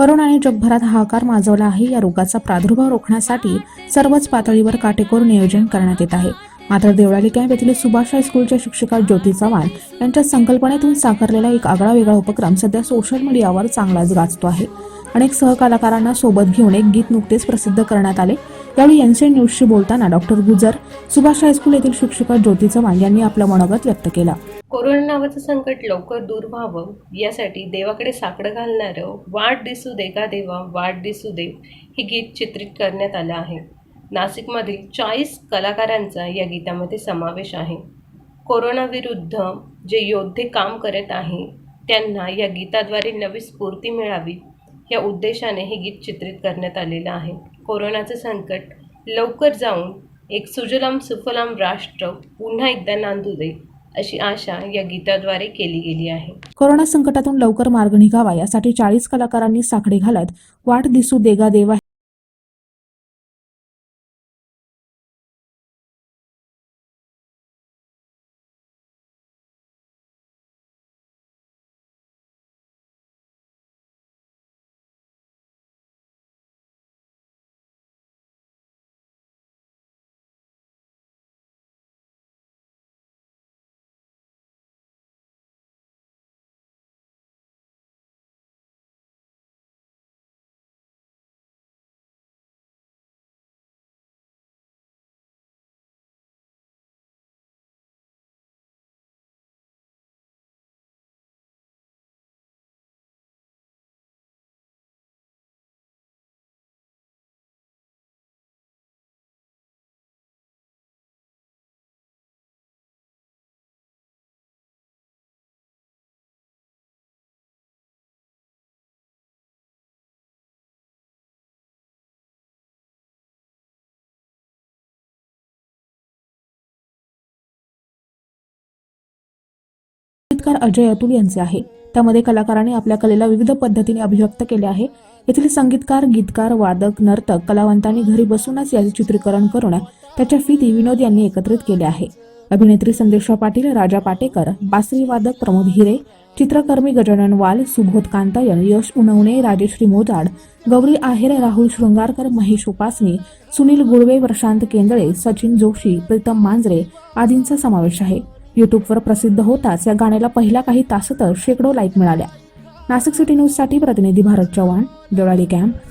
करोनाने जगभरात हाहाकार माजवला आहे. या रोगाचा प्रादुर्भाव रोखण्यासाठी सर्वच पातळीवर काटेकोर नियोजन करण्यात येत आहे. मात्र देवळाली कॅम्प येथील सुभाष हायस्कूलच्या शिक्षिका ज्योती चव्हाण यांच्या संकल्पनेतून साकारलेला एक आगळा वेगळा उपक्रम सध्या सोशल मीडियावर चांगलाच गाजतो आहे. अनेक सहकलाकारांना सोबत घेऊन एक गीत नुकतेच प्रसिद्ध करण्यात आले. यावेळी एनसी न्यूजशी बोलताना डॉक्टर गुजर सुभाष हायस्कूल येथील शिक्षिका ज्योती चव्हाण यांनी आपलं मनोगत व्यक्त केलं. कोरोना नावाचं संकट लवकर दूर व्हावं यासाठी देवाकडे साकडं घालणारं वाट दिसू दे का देवा वाट दिसू दे हे गीत चित्रित करण्यात आलं आहे. नाशिकमधील चाळीस कलाकारांचा या गीतामध्ये समावेश आहे. कोरोनाविरुद्ध जे योद्धे काम करत आहे त्यांना या गीताद्वारे नवी स्फूर्ती मिळावी या उद्देशाने हे गीत चित्रित करण्यात आलेलं आहे. कोरोनाचं संकट लवकर जाऊन एक सुजलाम सुफलाम राष्ट्र पुन्हा एकदा नांदू दे अशी आशा या गीताद्वारे केली गेली आहे. कोरोना संकटातून लवकर मार्ग निघावा यासाठी चाळीस कलाकारांनी साखळी घालत वाट दिसू देगा देवा संगीतकार अजय अतुल यांचे आहे. त्यामध्ये कलाकाराने आपल्या कलेला विविध पद्धतीने अभिव्यक्त केले आहे. येथील संगीतकार गीतकार वादक नर्तक कलावंतांनी घरी बसूनच याचे चित्रीकरण करून त्याच्या फिती विनोद यांनी एकत्रित केले आहे. अभिनेत्री संदेशा पाटील राजा पाटेकर बासरी वादक प्रमोद हिरे चित्रकर्मी गजानन वाल सुबोध कांतायन यश उनवणे राजेश्री मोजाड गौरी आहेर राहुल शृंगारकर महेश उपासनी सुनील गुळवे प्रशांत केंदळे सचिन जोशी प्रीतम मांजरे आदींचा समावेश आहे. युट्यूबवर प्रसिद्ध होताच या गाण्याला पहिल्या काही तासातच शेकडो लाईक मिळाल्या. नाशिक सिटी न्यूजसाठी प्रतिनिधी भारत चव्हाण देवळाली कॅम्प